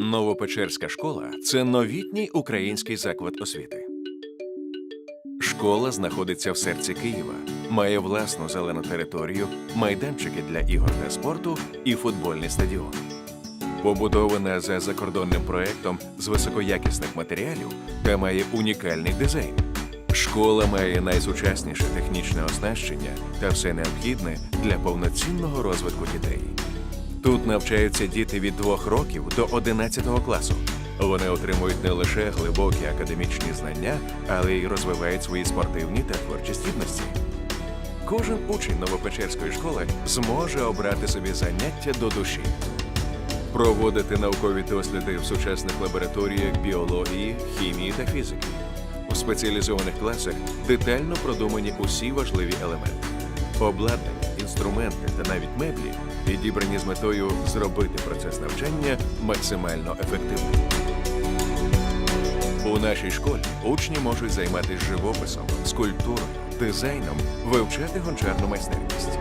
Новопечерська школа це новітній український заклад освіти. Школа знаходиться в серці Києва, має власну зелену територію, майданчики для ігор та спорту і футбольний стадіон. Побудована за закордонним проектом з високоякісних матеріалів та має унікальний дизайн. Школа має найсучасніше технічне оснащення та все необхідне для повноцінного розвитку дітей. Тут навчаються діти від 2 років до 11 класу. Вони отримують не лише глибокі академічні знання, але й розвивають свої спортивні та творчі здібності. Кожен учень Новопечерської школи зможе обрати собі заняття до душі, проводити наукові досліди в сучасних лабораторіях біології, хімії та фізики. У спеціалізованих класах детально продумані усі важливі елементи. Обладнання, інструменти та навіть меблі підібрані з метою зробити процес навчання максимально ефективним. У нашій школі учні можуть займатися живописом, скульптурою, дизайном, вивчати гончарну майстерність.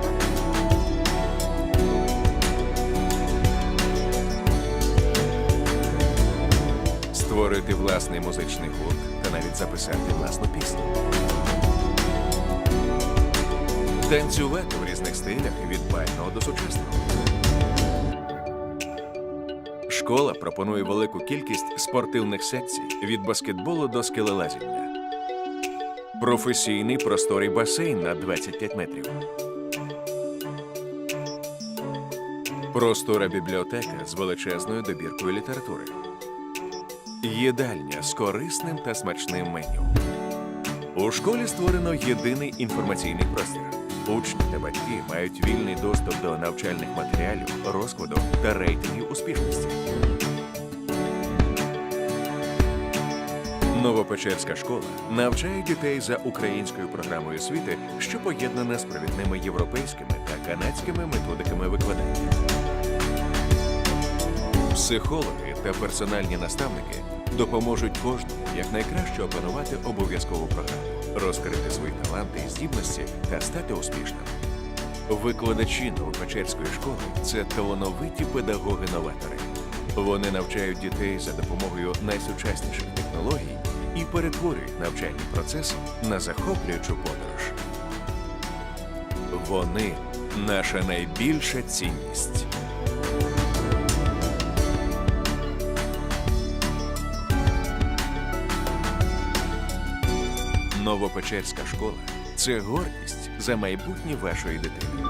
Створити власний музичний гурт та навіть записати власну пісню. Танцювати стилях від бального до сучасного. Школа пропонує велику кількість спортивних секцій від баскетболу до скелелазіння. Професійний просторий басейн на 25 метрів. Простора бібліотека з величезною добіркою літератури. Їдальня з корисним та смачним меню. У школі створено єдиний інформаційний простір. Учні та батьки мають вільний доступ до навчальних матеріалів, розкладу та рейтингів успішності. Новопечерська школа навчає дітей за українською програмою освіти, що поєднана з провідними європейськими та канадськими методиками викладання. Психологи та персональні наставники допоможуть кожному якнайкраще опанувати обов'язкову програму, розкрити свої таланти і здібності та стати успішним. Викладачі Новопечерської школи це талановиті педагоги-новатори. Вони навчають дітей за допомогою найсучасніших технологій і перетворюють навчальний процес на захоплюючу подорож. Вони наша найбільша цінність. Новопечерська школа це гордість за майбутнє вашої дитини.